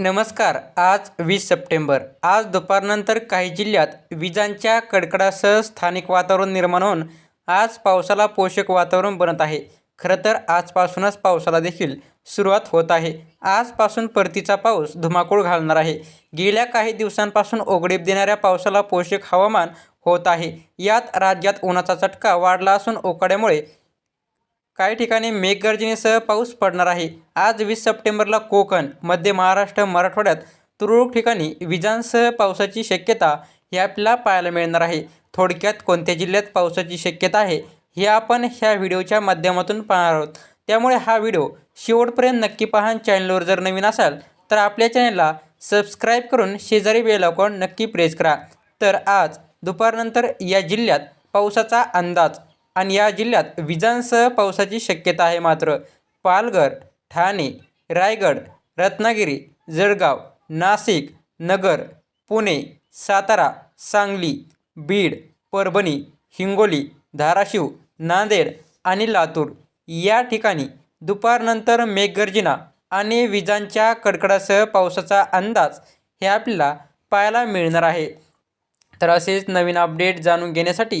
नमस्कार आज वीस सप्टेंबर. आज दुपारनंतर काही जिल्ह्यात विजांच्या कडकडासह स्थानिक वातावरण निर्माण होऊन आज पावसाला पोषक वातावरण बनत आहे. खरं तर आजपासूनच पावसाला देखील सुरुवात होत आहे. आजपासून परतीचा पाऊस धुमाकूळ घालणार आहे. गेल्या काही दिवसांपासून ओघडीप देणाऱ्या पावसाला पोषक हवामान होत आहे. यात राज्यात उन्हाचा चटका वाढला असून ओकाड्यामुळे काही ठिकाणी मेघगर्जनेसह पाऊस पडणार आहे. आज वीस सप्टेंबरला कोकण मध्य महाराष्ट्र मराठवाड्यात तुरळक ठिकाणी विजांसह पावसाची शक्यता ही आपल्याला पाहायला मिळणार आहे. थोडक्यात कोणत्या जिल्ह्यात पावसाची शक्यता आहे हे आपण ह्या व्हिडिओच्या माध्यमातून पाहणार आहोत. त्यामुळे हा व्हिडिओ शेवटपर्यंत नक्की पहा. चॅनलवर जर नवीन असाल तर आपल्या चॅनलला सबस्क्राईब करून शेजारी बेल अकाउंट नक्की प्रेस करा. तर आज दुपारनंतर या जिल्ह्यात पावसाचा अंदाज आणि या जिल्ह्यात विजांसह पावसाची शक्यता आहे मात्र. पालघर ठाणे रायगड रत्नागिरी जळगाव नाशिक नगर पुणे सातारा सांगली बीड परभणी हिंगोली धाराशिव नांदेड आणि लातूर या ठिकाणी दुपारनंतर मेघगर्जना आणि विजांच्या कडकडासह पावसाचा अंदाज हे आपल्याला पाहायला मिळणार आहे. तर असेच नवीन अपडेट जाणून घेण्यासाठी